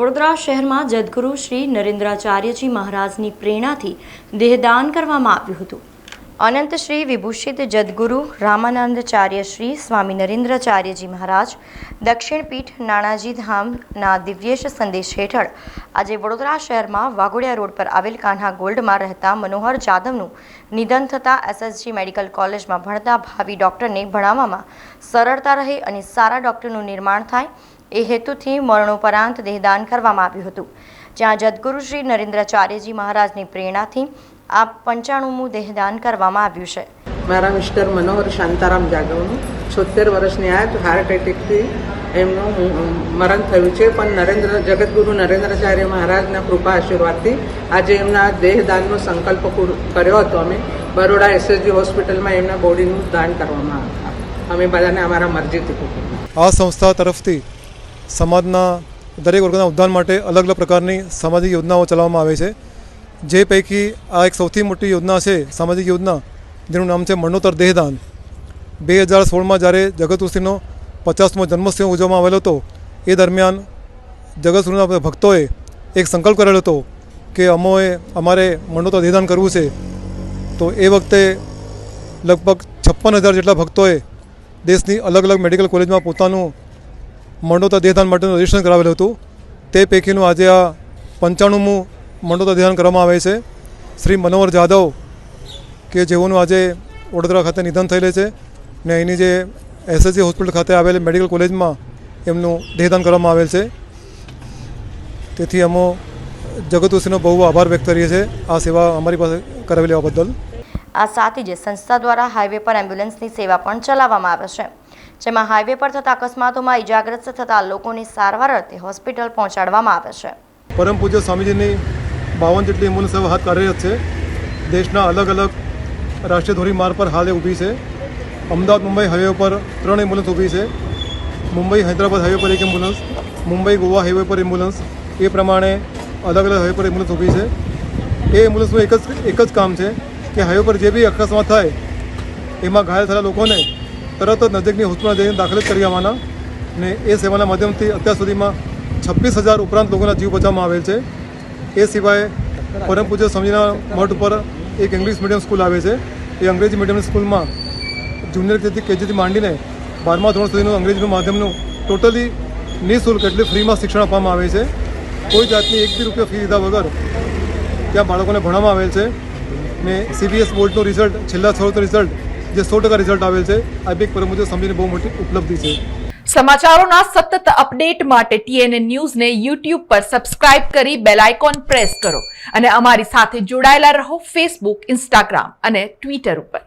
વડોદરા શહેરમાં જદગુરુ શ્રી નરેન્દ્રાચાર્યજી મહારાજની પ્રેરણાથી દેહદાન કરવામાં આવ્યું હતું. અનંત શ્રી વિભૂષિત જદગુરુ રામાનંદચાર્ય શ્રી સ્વામી નરેન્દ્રાચાર્યજી મહારાજ, દક્ષિણ પીઠ નાણાજી ધામના દિવ્યેશ સંદેશ હેઠળ આજે વડોદરા શહેરમાં વાઘોડિયા રોડ પર આવેલ કાન્હા ગોલ્ડમાં રહેતા મનોહર જાદવનું નિધન થતાં એસએસજી મેડિકલ કોલેજમાં ભણતા ભાવિ ડૉક્ટરને ભણાવવામાં સરળતા રહે અને સારા ડૉક્ટરનું નિર્માણ થાય એ હેતુથી મરણોપરાંત દેહદાન કરવામાં આવ્યું હતું. જ્યાં જદગુરુ શ્રી નરેન્દ્રાચાર્યજી મહારાજની પ્રેરણાથી આ પંચાણુંમું દેહદાન કરવામાં આવ્યું છે. મારા મિસ્ટર મનોહર શાંતારામ જાદવનું છોતેર વર્ષની આ હાર્ટ એટેકથી એમનું મરણ થયું છે. પણ નરેન્દ્ર જગતગુરુ નરેન્દ્રાચાર્ય મહારાજના કૃપા આશીર્વાદથી આજે એમના દેહદાનનો સંકલ્પ પૂરો કર્યો હતો. અમે બરોડા એસએસજી હોસ્પિટલમાં એમના બોડીનું દાન કરવામાં આવ્યું. અમે બધાને અમારા મરજીથી આ સંસ્થા તરફથી સમાજના દરેક વર્ગના ઉદ્ધાર માટે અલગ અલગ પ્રકારની સામાજિક યોજનાઓ ચલાવવામાં આવે છે. જે પૈકી આ એક સૌથી મોટી યોજના છે, સામાજિક યોજના, જેનું નામ છે મરણોત્તર દેહદાન. બે હજાર સોળમાં જ્યારે જગતઋષિનો પચાસમો જન્મોત્સવ ઉજવવામાં આવેલો હતો, એ દરમિયાન જગતઋષિના ભક્તોએ એક સંકલ્પ કરેલો હતો કે અમોએ અમારે મરણોત્તર દેહદાન કરવું છે. તો એ વખતે લગભગ છપ્પન હજાર જેટલા ભક્તોએ દેશની અલગ અલગ મેડિકલ કોલેજમાં પોતાનું મરણોત્તર દેહદાન માટેનું રજિસ્ટ્રેશન કરાવેલું હતું. તે પૈકીનું આજે આ પંચાણુંમું મંડોતા દેહદાન કરવામાં આવે છે. શ્રી મનોહર જાદવ કે જેઓનું આજે વડોદરા ખાતે નિધન થયેલું છે ને એની જે એસએસજી હોસ્પિટલ ખાતે આવેલી મેડિકલ કોલેજમાં એમનું દેહદાન કરવામાં આવેલ છે. તેથી અમો જગતઋષિનો બહુ આભાર વ્યક્ત કરીએ છીએ. આ સેવા અમારી પાસે કરાવી લેવા બદલ. આ સાથે જ સંસ્થા દ્વારા હાઈવે પર એમ્બ્યુલન્સની સેવા પણ ચલાવવામાં આવે છે. જેમાં હાઈવે પર થતા અકસ્માતોમાં ઇજાગ્રસ્ત થતા લોકોની સારવાર અર્થે હોસ્પિટલ પહોંચાડવામાં આવે છે. પરમ પૂજ્ય સ્વામીજીની બાવન જેટલી એમ્બ્યુલન્સ સેવા હાથ કાર્યરત છે. દેશના અલગ અલગ રાષ્ટ્રીય ધોરીમાર્ગ પર હાલે ઊભી છે. અમદાવાદ, મુંબઈ હાઈવે પર ત્રણ એમ્બ્યુલન્સ ઊભી છે. મુંબઈ, હૈદરાબાદ હાઈવે પર એક એમ્બ્યુલન્સ, મુંબઈ, ગોવા હાઈવે પર એમ્બ્યુલન્સ, એ પ્રમાણે અલગ અલગ હાઈવે પર એમ્બ્યુલન્સ ઊભી છે. એ એમ્બ્યુલન્સનું એક જ એક જ કામ છે કે હાઈવે પર જે બી અકસ્માત થાય, એમાં ઘાયલ થયેલા લોકોને તરત જ નજીકની હોસ્પિટલમાં જઈને દાખલ કરી આવવાના ને એ સેવાના માધ્યમથી અત્યાર સુધીમાં છવ્વીસ હજાર ઉપરાંત લોકોના જીવ બચાવવામાં આવેલ છે. એ સિવાય પરમ પૂજ્ય મઠ ઉપર એક ઇંગ્લિશ મીડિયમ સ્કૂલ આવે છે. એ અંગ્રેજી મીડિયમ સ્કૂલમાં જુનિયર કેજીથી કેજીથી માંડીને બારમા ધોરણ સુધીનું અંગ્રેજીનું માધ્યમનું ટોટલી નિઃશુલ્ક એટલે ફ્રીમાં શિક્ષણ આપવામાં આવે છે. કોઈ જાતની એક બી રૂપિયા ફી લીધા વગર ત્યાં બાળકોને ભણવામાં આવેલ છે. ને સીબીએસ બોર્ડનું રિઝલ્ટ છેલ્લા છ રિઝલ્ટ જે સો ટકા રિઝલ્ટ આવેલ છે, આ બી એક સમજીને બહુ મોટી ઉપલબ્ધિ છે. સમાચારોના સતત અપડેટ માટે ટીએનએ ન્યૂઝને યુટ્યુબ પર સબસ્ક્રાઇબ કરી બેલ આઇકોન પ્રેસ કરો અને અમારી સાથે જોડાયેલા રહો ફેસબુક ઇન્સ્ટાગ્રામ અને ટ્વિટર ઉપર.